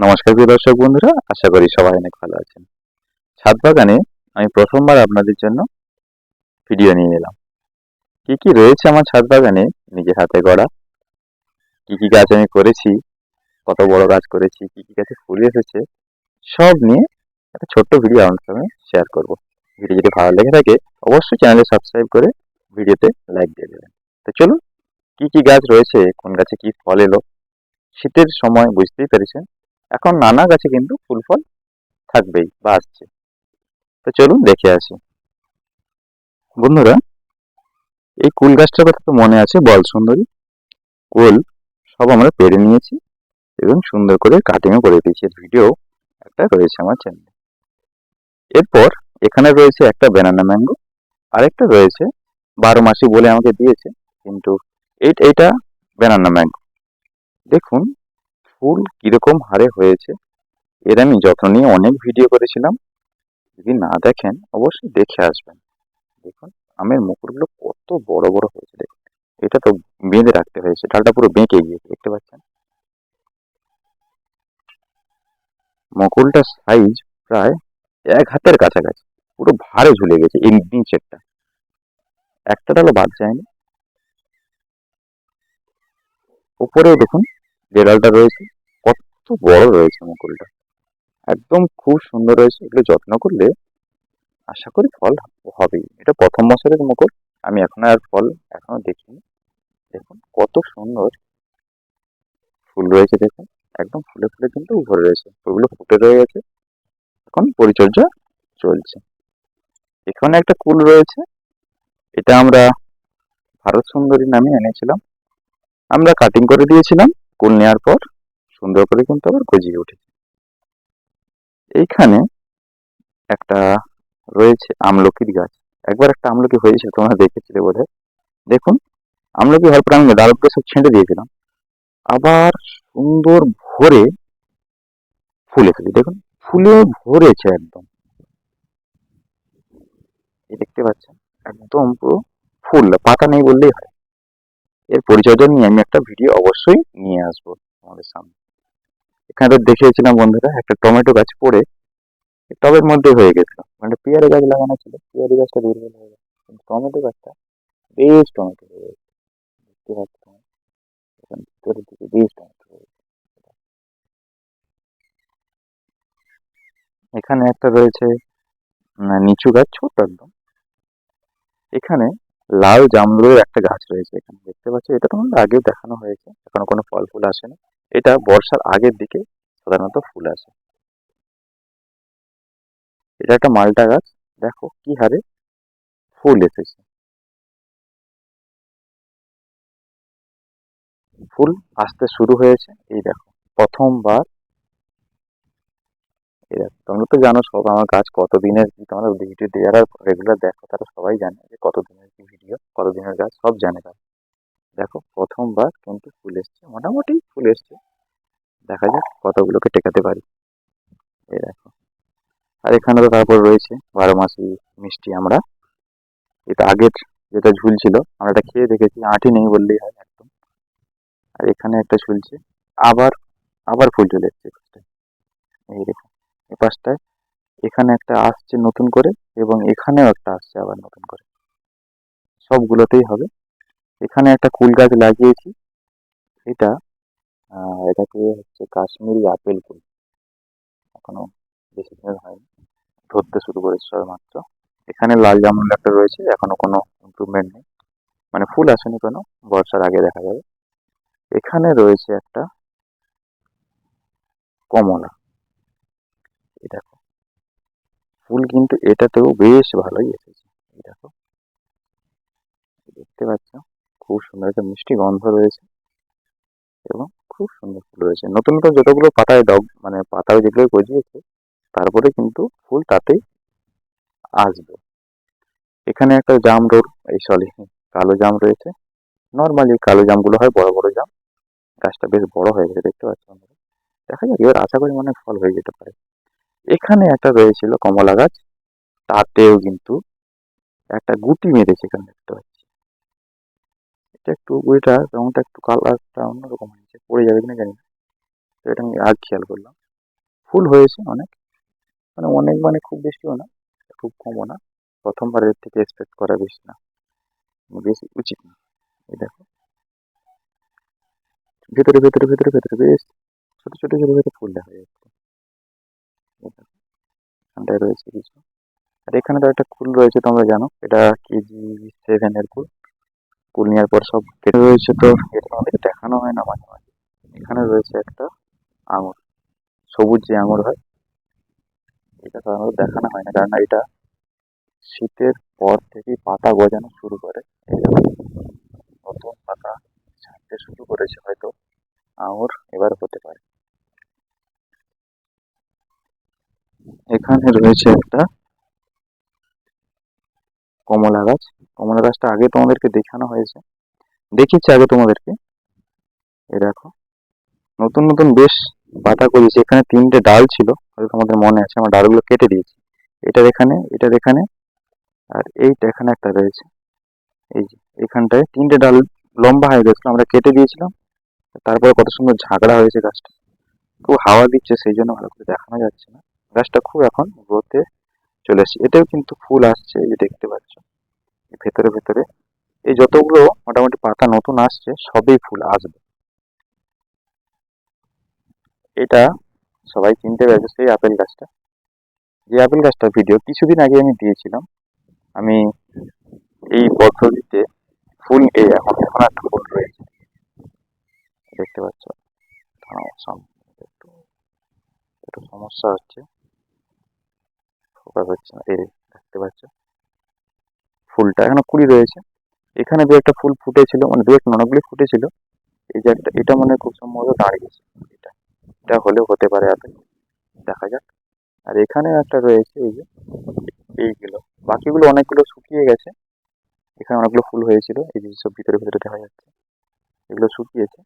নমস্কার প্রিয় দর্শক বন্ধুরা, আশা করি সবাই অনেক ভালো আছেন। ছাদ বাগানে আমি প্রথমবার আপনাদের জন্য ভিডিও নিয়ে এলাম। কি কি রয়েছে আমার ছাদ বাগানে নিজের হাতে গড়া? কি কি গাছ আমি করেছি? কত বড় গাছ করেছি? কি কি গাছে ফুল এসেছে? সব নিয়ে একটা ছোট্ট ভিডিও আপনার সঙ্গে শেয়ার করব। ভিডিও যদি ভালো লেগে থাকে, অবশ্যই চ্যানেলে সাবস্ক্রাইব করে ভিডিওতে লাইক দিয়ে দেবেন। তো চলুন, কি কি গাছ রয়েছে? কোন গাছে কি ফল এলো? শীতের সময় বুঝতেই পেরেছেন। এখন নানা গাছে কিন্তু ফুল ফল থাকবেই বা আসছে। তো চলুন দেখে আসি। বন্ধুরা, এই কুল গাছটার কথা তো মনে আছে, বল সুন্দরী। কুল সব আমরা পেরে নিয়েছি এবং সুন্দর করে কাটিংও করে দিয়েছি। ভিডিও একটা রয়েছে আমার চ্যানেলে এরপর এখানে রয়েছে একটা ব্যানানা ম্যাঙ্গো আরেকটা রয়েছে বারো মাসি বলে আমাকে দিয়েছে, কিন্তু এই এইটা ব্যানানা ম্যাঙ্গো দেখুন ফুল কীরকম হারে হয়েছে, এর আমি যত্ন নিয়ে অনেক ভিডিও করেছিলাম। যদি না দেখেন, অবশ্যই দেখে আসবেন। দেখুন, আমের মুকুরগুলো কত বড় বড় হয়েছে, দেখুন। এটা তো বেঁধে রাখতে হয়েছে, ডালটা পুরো বেঁকে গিয়েছে, দেখতে পাচ্ছেন? মুকুলটার সাইজ প্রায় এক হাতের কাছাকাছি, পুরো ভারে ঝুলে গেছে এই নিচেরটা। একটা ডালও বাদ যায়নি। উপরেও দেখুন যে ডালটা রয়েছে, কত বড় রয়েছে মুকুলটা। একদম খুব সুন্দর রয়েছে, এগুলো যত্ন করলে আশা করি ফল হবেই। এটা প্রথম বছরের মুকুল, আমি এখন আর ফল এখনও দেখিনি। দেখুন, কত সুন্দর ফুল রয়েছে দেখুন, একদম ফুলে ফুলে কিন্তু ভরে রয়েছে, ফুলগুলো ফুটে রয়ে গেছে এখন পরিচর্যা চলছে। এখানে একটা কুল রয়েছে, এটা আমরা ভারত সুন্দরী নামে এনেছিলাম। আমরা কাটিং করে দিয়েছিলাম। কুল নেওয়ার পর সুন্দর করে কিন্তু আবার গজিয়ে উঠেছে। এইখানে একটা রয়েছে আমলকির গাছ। একবার একটা আমলকি হয়েছিল তোমরা দেখেছিলে বোধহয়। দেখুন, আমলকি হওয়ার পর আমি ডালগুলো সব ছেঁটে দিয়েছিলাম। আবার সুন্দর ভরে ফুলে এসেছে দেখুন, ফুলে ভরেছে একদম। দেখতে পাচ্ছেন, একদম পুরো ফুল, পাতা নেই বললেই হয়। এর পরিচর্যা নিয়ে আমি একটা ভিডিও অবশ্যই নিয়ে আসব আমাদের সামনে। এখানে দেখিয়েছিলাম বন্ধুরা, একটা টমেটো গাছ পড়ে টবের মধ্যে হয়ে গেছিল মানে পেয়ারা গাছ লাগানো ছিল, পেয়ারি গাছটা দুর্বল হয়ে গেছে। কিন্তু টমেটো গাছটা বেশ টমেটো হয়ে গেছে। দেখতে পাচ্ছ বেশ টমেটো হয়ে গেছে। এখানে একটা রয়েছে নিচু গাছ ছোট একদম। এখানে লাল জামরুলের একটা গাছ রয়েছে এখানে। দেখতে পাচ্ছ, এটা তোমাদের আগেও দেখানো হয়েছে। এখনও কোনো ফল ফুল আসেনি এটা বর্ষার আগের দিকে সাধারণত ফুল আসে। এটা একটা মালটা গাছ। দেখো কি হারে ফুল এসেছে। ফুল আসতে শুরু হয়েছে। এই দেখো, প্রথমবার তোমরা তো জানো সব আমার গাছ কত দিনের কি তোমরা ভিডিও যারা রেগুলার দেখো, তারা সবাই জানে যে কত দিনের কি ভিডিও কত দিনের গাছ সব জানে তারা। দেখো, প্রথমবার কিন্তু ফুল এসছে, মোটামুটি ফুল এসছে। দেখা যাক কতগুলোকে টেকাতে পারি। এই দেখো। আর এখানে তো তারপর রয়েছে বারো মাসি মিষ্টি আমরা। এটা আগের যেটা ঝুলছিল আমরা এটা খেয়ে দেখেছি, আঁটি নেই বললেই হয় একদম। আর এখানে একটা ঝুলছে, আবার আবার ফুল চলে এসছে। এই দেখো। এই পাশটায়। এখানে একটা আসছে নতুন করে এবং এখানেও একটা আসছে আবার নতুন করে। সবগুলোতেই হবে। এখানে একটা কুল গাছ লাগিয়েছি। এটা এটাকে হচ্ছে কাশ্মীরি আপেল কুল। এখনও বেশি দিনের হয়নি। ধরতে শুরু করেছে মাত্র এখানে লাল জামুন একটা রয়েছে, এখনও কোনো ইম্প্রুভমেন্ট নেই। মানে ফুল আসেনি কোনো, বর্ষার আগে দেখা যাবে। এখানে রয়েছে একটা কমলা। দেখো। ফুল কিন্তু এটাতেও বেশ ভালোই এসেছে। দেখো। দেখতে পাচ্ছ? খুব সুন্দর একটা মিষ্টি গন্ধ রয়েছে এবং খুব সুন্দর ফুল রয়েছে। নতুন নতুন যতগুলো পাতায় ডগ মানে পাতায় যেগুলো গজিয়েছে, তারপরে কিন্তু ফুল তাতেই আসবে। এখানে একটা জাম রোড এই সরি কালো জাম রয়েছে। নর্মালি কালো জামগুলো হয় বড় বড় জাম। গাছটা বেশ বড় হয়ে গেছে, দেখতে পাচ্ছ আপনারা দেখা যাক, এবার আশা করি মনে ফল হয়ে যেতে পারে। এখানে একটা রয়েছিল কমলা গাছ, তাতেও কিন্তু একটা গুটি মেরেছে এখানে দেখতে পাচ্ছি। এটা একটু গুটিটা রংটা একটু কালারটা অন্যরকম হয়েছে, পড়ে যাবে কিনা জানি না। তো এটা আমি আজ খেয়াল করলাম। ফুল হয়েছে অনেক মানে অনেক মানে খুব বেশিও না, খুব কমও না। প্রথমবারের থেকে এক্সপেক্ট করা বেশি না বেশি উচিত না, এই দেখো। ভেতরে ভেতরে ভেতরে ভেতরে, বেশ ছোটো, ছোট ছোট ছোট ফুল দেখা যাচ্ছে। এখানটায় রয়েছে কিছু। আর এখানে তো একটা ফুল রয়েছে, তোমরা জানো। এটা কেজি সেভেন এর ফুল কুল নেওয়ার পর সব কেটে রয়েছে তো, এটা তোমাদেরকে দেখানো হয় না মাঝে মাঝে। এখানে রয়েছে একটা আঙুর, সবুজ যে আঙুর হয়, এটা সাধারণত দেখানো হয় না, কারণ এটা শীতের পর থেকেই পাতা গজানো শুরু করে। নতুন পাতা ছাড়তে শুরু করেছে হয়তো, আঙুর এবার হতে পারে। এখানে রয়েছে একটা কমলা গাছ। কমলা গাছটা আগে তোমাদেরকে দেখানো হয়েছে। দেখিয়েছি আগে তোমাদেরকে। এ দেখো। নতুন নতুন বেশ পাতা করেছে এখানে তিনটে ডাল ছিল, হয়তো তোমাদের মনে আছে। আমার ডালগুলো কেটে দিয়েছি। এটার এখানে এটার এখানে, আর এইটা এখানে একটা রয়েছে। এই যে, এখানটায় তিনটে ডাল লম্বা হয়ে গেছিল, আমরা কেটে দিয়েছিলাম। তারপরে কত সুন্দর ঝাগড়া হয়েছে গাছটা। খুব হাওয়া দিচ্ছে, সেই জন্য ভালো করে দেখানো যাচ্ছে না। গাছটা খুব এখন গ্রোথে চলে এসেছে। এটাও কিন্তু ফুল আসছে, এই দেখতে পাচ্ছ। ভেতরে ভেতরে এই যতগুলো মোটামুটি পাতা নতুন আসছে, সবই ফুল আসবে। এটা সবাই চিনতে পেরেছে, সেই আপেল গাছটা। যে আপেল গাছটা ভিডিও কিছুদিন আগে আমি দিয়েছিলাম। আমি এই পদ্ধতিতে ফুল এই এখন এখন একটা ফুল রয়েছে। দেখতে পাচ্ছ? একটু একটু সমস্যা হচ্ছে। ফোকাস হচ্ছে না এই দেখতে পাচ্ছ? ফুলটা এখনও কুড়ি রয়েছে। এখানে দু একটা ফুল ফুটেছিল মানে দু একটা অনেকগুলি ফুটেছিল। এই যে একটা, এটা মনে খুব সম্ভবত দাঁড়িয়েছে এটা এটা হলেও হতে পারে আপেল দেখা যাক। আর এখানে একটা রয়েছে, এই যে, এইগুলো। বাকিগুলো অনেকগুলো শুকিয়ে গেছে। এখানে অনেকগুলো ফুল হয়েছিল, এই যে সব ভিতরে ভিতরে দেখা যাচ্ছে। এগুলো শুকিয়েছে।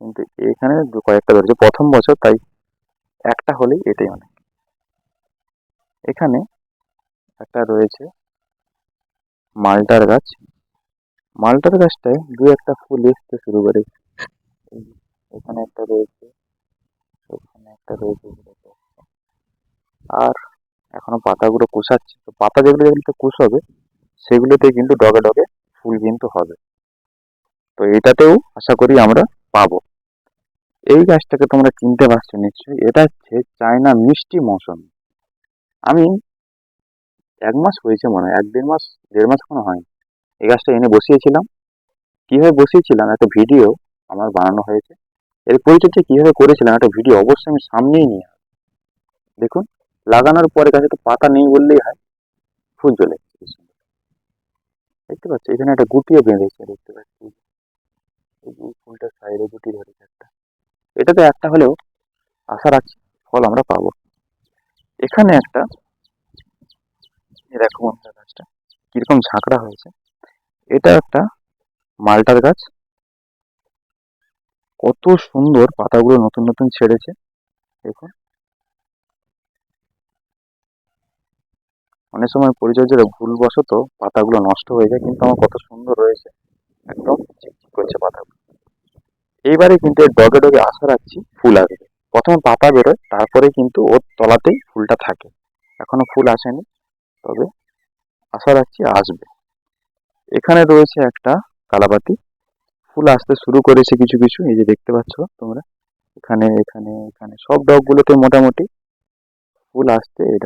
কিন্তু এখানে কয়েকটা ধরেছে প্রথম বছর, তাই একটা হলেই এটাই অনেক এখানে একটা রয়েছে মালটার গাছ। মালটার গাছটায় দু একটা ফুল এসতে শুরু করে। এখানে একটা রয়েছে, ওখানে একটা রয়েছে। আর এখনও পাতাগুলো কুষাচ্ছে। তো পাতা যেগুলো যেগুলোতে কুষাবে সেগুলোতে কিন্তু ডগে ডগে ফুল কিন্তু হবে। তো এটাতেও আশা করি আমরা পাবো। এই গাছটাকে তোমরা চিনতে পারছ নিশ্চয়ই। এটা হচ্ছে চায়না মিষ্টি মৌসুম। আমি এক মাস হয়েছে মনে হয়, এক দেড় মাস দেড় মাস কোনো হয়নি। এই গাছটা এনে বসিয়েছিলাম। কীভাবে বসিয়েছিলাম? একটা ভিডিও আমার বানানো হয়েছে। এর পরিচর্যা কীভাবে করেছিলাম? একটা ভিডিও অবশ্যই আমি সামনেই নিয়ে আসব। দেখুন, লাগানোর পরে গাছে তো পাতা নেই বললেই হয়। ফুল চলে। দেখতে পাচ্ছি এখানে একটা গুটিও বেঁধেছে, দেখতে পাচ্ছি এই ফুলটার সাইডে গুটি ধরেছে একটা। এটাতে একটা হলেও আশা রাখছি ফল আমরা পাবো। এখানে একটা দেখো বন্ধুরা গাছটা, কীরকম ঝাঁকড়া হয়েছে, এটা একটা মালটার গাছ। কত সুন্দর পাতাগুলো নতুন নতুন ছেড়েছে, দেখুন। অনেক সময় পরিচর্যার ভুলবশত পাতাগুলো নষ্ট হয়ে যায়, কিন্তু আমার কত সুন্দর রয়েছে, একদম চিকচিক করছে পাতাগুলো। এইবারে কিন্তু ডগে ডগে আশা রাখছি ফুল আসবে। প্রথমে পাতা বেরোয়, তারপরে কিন্তু ওর তলাতেই ফুলটা থাকে। এখনও ফুল আসেনি, তবে আশা রাখছি আসবে। এখানে রয়েছে একটা কালাপাতি ফুল আসতে শুরু করেছে কিছু কিছু, এই যে দেখতে পাচ্ছ তোমরা। এখানে এখানে এখানে সব ডগগুলোতে মোটামুটি ফুল আসতে এই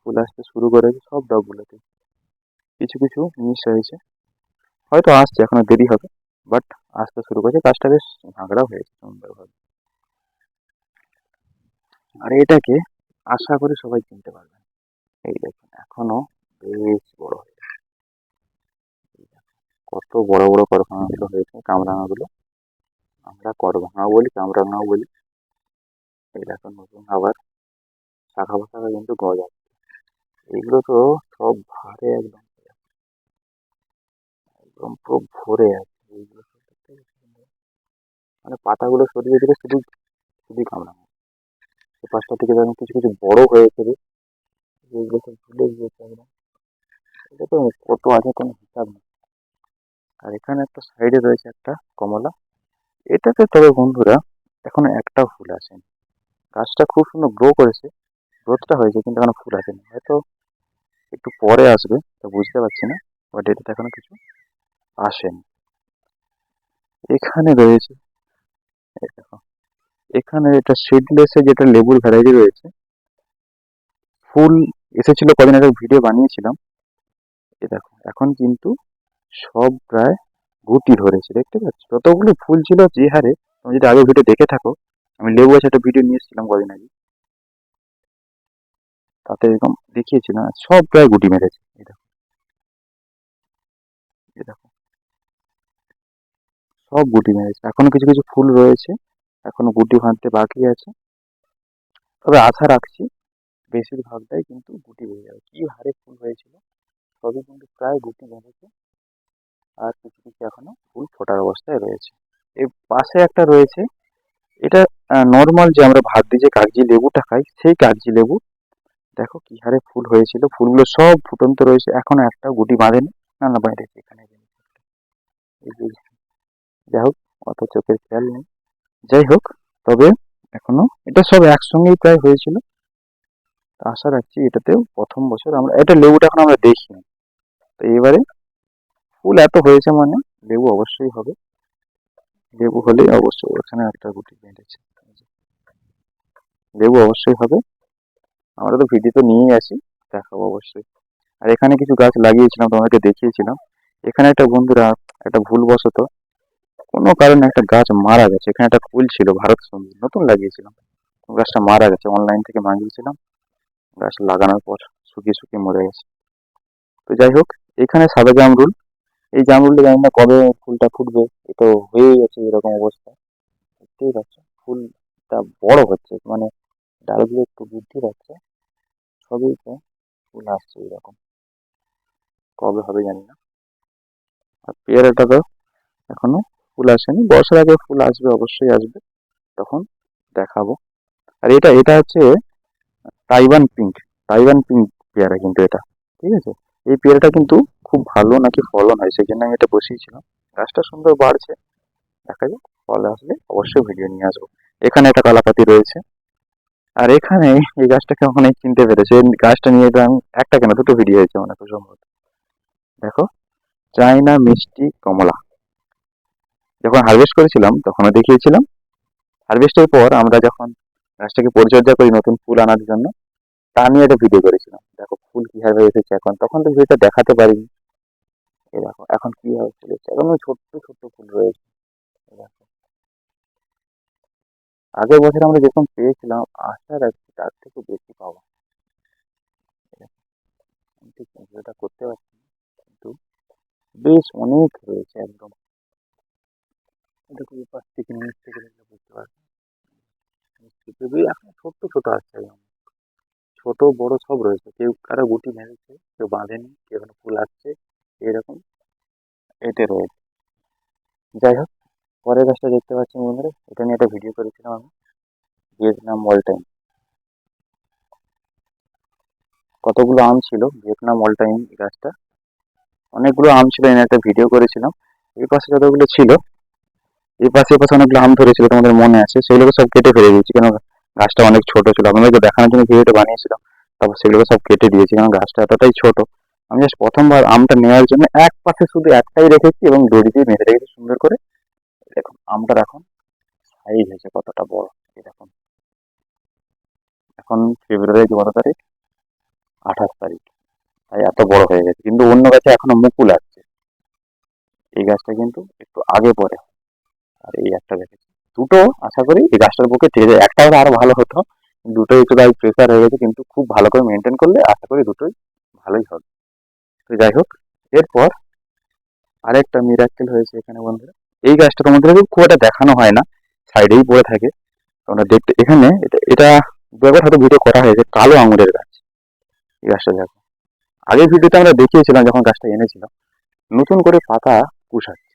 ফুল আসতে শুরু করেছে সব ডগগুলোতে। কিছু কিছু মিস হয়েছে হয়তো আসছে, এখনও দেরি হবে, বাট আসতে শুরু করেছে। গাছটা বেশ ঝাঁকড়াও হয়েছে সুন্দরভাবে আর এটাকে আশা করি সবাই চিনতে পারবেন এই দেখুন, এখনও বেশ বড় হয়ে গেছে। কত বড় বড় করভাঙাগুলো হয়েছে, কামরাঙাগুলো। আমরা করভাঙা বলি, কামরাঙাও বলি। এই দেখুন, নতুন আবার শাখা ফাখা কিন্তু গজাচ্ছে এগুলো তো সব ভারে একদম। একদম পুরো ভরে আছে। এইগুলো। মানে পাতাগুলো সরিয়ে দিলে শুধু, শুধুই কামরাঙা। এ পাশটা থেকে যেমন কিছু কিছু বড় হয়েছে রে। এগুলো সব গিয়েছে একদম এটা তো কত আছে কোনো হিসাব নেই। আর এখানে একটা সাইডে রয়েছে একটা কমলা। এটাতে তবে বন্ধুরা, এখনও একটা ফুল আসেনি। গাছটা খুব সুন্দর গ্রো করেছে। গ্রোথটা হয়েছে, কিন্তু এখনও ফুল আসেনি। হয়তো একটু পরে আসবে, তা বুঝতে পারছি না। বাট এটাতে এখনও কিছু আসেনি। এখানে রয়েছে দেখো। এখানে এটা সিডলেসে যেটা লেবুর ভ্যারাইটি রয়েছে, ফুল এসেছিল কদিন আগে ভিডিও বানিয়েছিলাম। এ দেখো, এখন কিন্তু সব প্রায় গুটি ধরেছে, দেখতে পাচ্ছ? যতগুলো ফুল ছিল যে হারে, তুমি যদি আগে ভিডিও দেখে থাকো, আমি লেবু গাছে একটা ভিডিও নিয়ে এসেছিলাম কদিন আগে। তাতে এরকম দেখিয়েছিলাম, সব প্রায় গুটি মেরেছে এই দেখো। এই দেখো। সব গুটি মেরেছে, এখনও কিছু কিছু ফুল রয়েছে। এখনও গুটি ভাঙতে বাকি আছে। তবে আশা রাখছি বেশিরভাগটাই কিন্তু গুটি হয়ে যাবে। কি হারে ফুল হয়েছিল সবই কিন্তু প্রায় গুটি বেঁধেছে। আর কিছু কিছু এখনও ফুল ফোটার অবস্থায় রয়েছে। এর পাশে একটা রয়েছে, এটা নর্মাল যে আমরা ভাত দিয়ে যে কাগজি লেবুটা খাই, সেই কাগজি লেবু। দেখো কি হারে ফুল হয়েছিল, ফুলগুলো সব ফুটন্ত রয়েছে। এখনও একটা গুটি বাঁধেনি। না না, বেঁধেছে, এখানে যাই হোক, অত চোখের খেয়াল নেই। যাই হোক, তবে এখনও এটা সব একসঙ্গেই প্রায় হয়েছিল। আশা রাখছি এটাতেও প্রথম বছর আমরা, এটা লেবুটা এখন আমরা দেখিনি। তো এবারে ফুল এত হয়েছে মানে লেবু অবশ্যই হবে। লেবু হলে অবশ্যই ওখানে একটা গুটি বেঁধেছে। লেবু অবশ্যই হবে। আমরা তো ভিডিও তো নিয়েই আসি দেখাবো অবশ্যই। আর এখানে কিছু গাছ লাগিয়েছিলাম, তোমাদেরকে দেখিয়েছিলাম। এখানে একটা বন্ধুরা, একটা ভুলবশত কোনো কারণে একটা গাছ মারা গেছে। এখানে একটা ফুল ছিল, ভারত সঙ্গী নতুন লাগিয়েছিলাম। গাছটা মারা গেছে অনলাইন থেকে মাগিয়েছিলাম গাছ লাগানোর পর শুকিয়ে শুকিয়ে মরে গেছে। তো যাই হোক, এখানে সাদা জামরুল। এই জামরুলটা জানি না কবে ফুলটা ফুটবে, এ তো হয়ে গেছে এরকম অবস্থা। দেখতেই পারছ ফুলটা বড় হচ্ছে মানে ডালগুলো একটু বৃদ্ধি পাচ্ছে। সবই তো ফুল আসছে এরকম। কবে হবে জানি না। আর পেয়ারাটা তো এখনও ফুল আসেনি। বর্ষার আগে ফুল আসবে, অবশ্যই আসবে। তখন দেখাবো। আর এটা এটা হচ্ছে তাইওয়ান পিঙ্ক তাইওয়ান পিঙ্ক পেয়ারা কিন্তু এটা। ঠিক আছে? এই পেয়ারাটা কিন্তু খুব ভালো নাকি ফলন হয় সেই জন্য আমি এটা বসিয়েছিলাম। গাছটা সুন্দর বাড়ছে। দেখা যাক, ফল আসলে অবশ্যই ভিডিও নিয়ে আসব। এখানে একটা কালাপাতি রয়েছে। আর এখানে এই গাছটাকে অনেক চিনতে পেরেছে। গাছটা নিয়ে আমি একটা কেন? দুটো ভিডিও হয়েছে মানে খুব সম্ভবত। দেখো চাইনা মিষ্টি কমলা। যখন হারভেস্ট করেছিলাম, তখনও দেখিয়েছিলাম। হারভেস্টের পর আমরা যখন গাছটাকে পরিচর্যা করি নতুন ফুল আনার জন্য, তা নিয়ে একটা ভিডিও করেছিলাম। দেখো, ফুল কীভাবে এসেছে এখন? তখন তো ভিডিওটা দেখাতে পারিনি। এই দেখো, এখন কীভাবে ফুল এসেছে এখন ছোট্ট ছোট্ট ফুল রয়েছে। আগের বছর আমরা যেরকম পেয়েছিলাম, আশা রাখছি তার থেকে বেশি আমি ঠিক ভিডিওটা করতে পারছি কিন্তু বেশ অনেক রয়েছে একদম। এই পাশ থেকে বুঝতে পারবে নিচ এখন ছোট্ট, ছোট একদম ছোট, বড় সব রয়েছে। কেউ কারও গুটি মেরেছে, কেউ বাঁধেনি, কেউ ফুল আসছে এরকম এতে রয়েছে। যাই হোক, পরের গাছটা দেখতে পাচ্ছেন বন্ধুরা, এটা নিয়ে একটা ভিডিও করেছিলাম আমি। ভিয়েতনাম অল টাইম কতগুলো আম ছিল? ভিয়েতনাম অল টাইম এই গাছটা। অনেকগুলো আম ছিল এনে একটা ভিডিও করেছিলাম। এই পাশে যতগুলো ছিল এই পাশে পাশে অনেকগুলো আম ধরেছিল তোমাদের মনে আছে, সেগুলোকে সব কেটে ফেলে দিয়েছি কেন গাছটা অনেক ছোট ছিল। আপনাদেরকে দেখানোর জন্য ভিডিওটা বানিয়েছিলাম, তারপর সেগুলোকে সব কেটে দিয়েছি, কারণ গাছটা এতটাই ছোট। আমি জাস্ট প্রথমবার আমটা নেওয়ার জন্য এক পাশে শুধু একটাই রেখেছি এবং দড়ি দিয়ে বেঁধে রেখেছি সুন্দর করে, দেখুন আমটার এখন সাইজ হয়েছে কতটা বড় দেখুন। এখন ফেব্রুয়ারি কত তারিখ, আঠাশ তারিখ, তাই এত বড় হয়ে গেছে, কিন্তু অন্য গাছে এখনও মুকুল আসছে। এই গাছটা কিন্তু একটু আগে পরে আর এই একটা দেখেছি দুটো আশা করি এই গাছটার পক্ষে ঠিক আছে একটা হলে আরও ভালো হতো। দুটোই একটু তাই প্রেসার হয়ে গেছে, কিন্তু খুব ভালো করে মেনটেন করলে আশা করি দুটোই ভালোই হবে। তো যাই হোক, এরপর আরেকটা মিরাক্কেল হয়েছে এখানে বন্ধুরা। এই গাছটা তোমাদের খুব একটা দেখানো হয় না, সাইডেই পড়ে থাকে। তোমরা দেখতে এখানে এটা এটা দুবার হয়তো ভিডিও করা হয়েছে, কালো আঙুরের গাছ। এই গাছটা দেখো। আগের ভিডিওতে আমরা দেখিয়েছিলাম যখন গাছটা এনেছিলাম। নতুন করে পাতা কুশাচ্ছে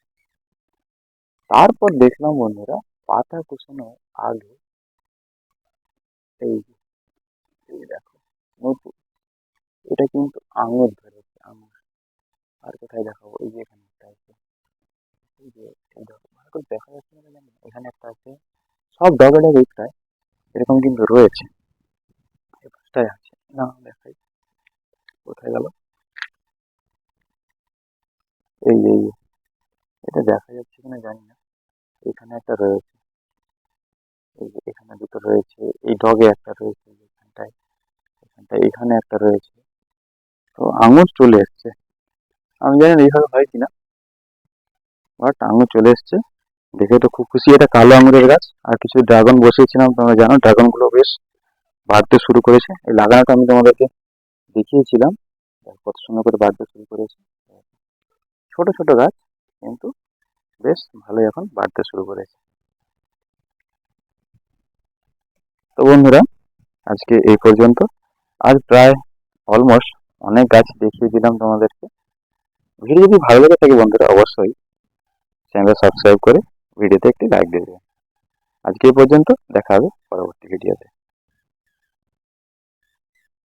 তারপর দেখলাম বন্ধুরা, পাতা কুশানোর আগে এই এই দেখো, নতুন। এটা কিন্তু আঙুর ধরেছে আঙুর। আর কোথায় দেখাবো? এই যে এখানে একটা আছে। এই যে, এই দেখো, ভালো করে দেখা যাচ্ছে না জানি এখানে একটা আছে, সব ডবে ডবে প্রায় এরকম কিন্তু রয়েছে। এই আছে, না, দেখাই। কোথায় গেল? এই এই। এটা দেখা যাচ্ছে কিনা জানি না। এখানে একটা রয়েছে। এই যে এখানে দুটো রয়েছে, এই ডগে একটা রয়েছে এখানটায় এখানটায় এখানে একটা রয়েছে। তো আঙুর চলে এসছে। আমি জানি না এইভাবে হয় কিনা বাট আঙুর চলে এসছে। দেখে তো খুব খুশি, এটা কালো আঙুরের গাছ। আর কিছু ড্রাগন বসিয়েছিলাম, তোমরা জানো ড্রাগনগুলো বেশ বাড়তে শুরু করেছে। এই লাগানোটা আমি তোমাদেরকে দেখিয়েছিলাম, কত সুন্দর করে বাড়তে শুরু করেছে। ছোট ছোট গাছ, কিন্তু বেশ ভালোই এখন বাড়তে শুরু করেছে। তো বন্ধুরা, আজকে এই পর্যন্ত। আজ প্রায় অলমোস্ট অনেক গাছ দেখিয়ে দিলাম তোমাদেরকে। ভিডিও যদি ভালো লেগে থাকে বন্ধুরা, অবশ্যই চ্যানেলটা সাবস্ক্রাইব করে ভিডিওতে একটি লাইক দিয়ে দেবেন আজকে এই পর্যন্ত, দেখা হবে পরবর্তী ভিডিওতে।